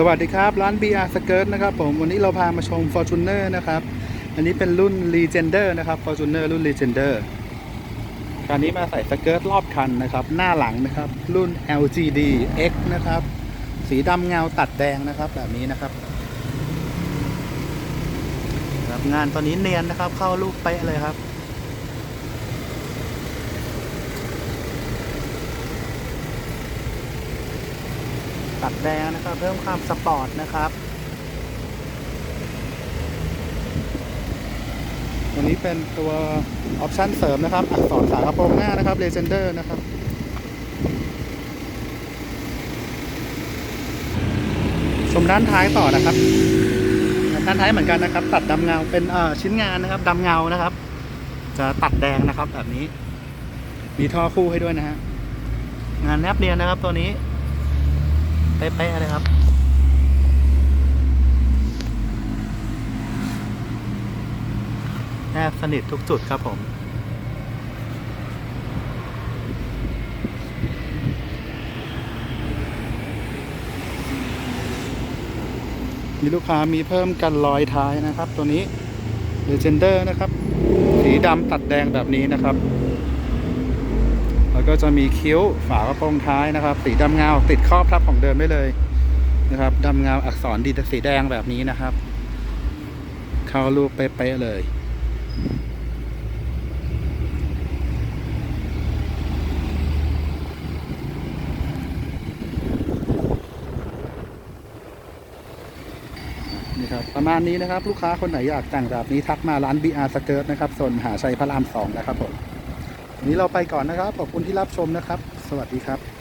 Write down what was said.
สวัสดีครับ ร้าน BR Skirt นะครับผมวันนี้เราพามาชม Fortuner นะครับ อันนี้เป็นรุ่น Legender นะครับ Fortuner รุ่น Legender คันนี้มาใส่สเกิร์ตรอบคันนะครับ หน้าหลังนะครับ รุ่น LGD X นะครับ สีดำเงาตัดแดงนะครับ แบบนี้นะครับครับงานตอนนี้เนียนนะครับ เข้ารูปเป๊ะเลยครับ ตัดแดงนะครับ เพิ่มความสปอร์ตนะครับตัวนี้เป็นตัวออปชันเสริมนะครับ อักษรฝากระโปรงหน้านะครับ Legender นะครับชมด้านท้ายต่อนะครับ ด้านท้ายเหมือนกันนะครับ ตัดดำเงาเป็นชิ้นงานนะครับดำเงานะครับ จะตัดแดงนะครับแบบนี้ มีท่อคู่ให้ด้วยนะฮะงานแนบเนียนนะครับตัวนี้ เป๊ะๆเลยครับแนบสนิททุกจุดครับผมมีลูกค้ามีเพิ่มกันรอยท้ายนะครับ ตัวนี้ Legender นะครับ สีดำตัดแดงแบบนี้นะครับ แล้วก็จะมีคิ้วฝากระโปรงท้ายนะครับ สีดำเงาติดครอบทับของเดิมได้เลยนะครับดำเงาอักษรดีสีแดงแบบนี้นะครับ เข้ารูปเป๊ะๆเลยนี่ครับประมาณนี้นะครับ ลูกค้าคนไหนอยากแต่งแบบนี้ทักมาร้าน BR Skirt นะครับส่วนมหาชัยพระรามสองนะครับผม วันนี้เราไปก่อนนะครับ ขอบคุณที่รับชมนะครับ สวัสดีครับ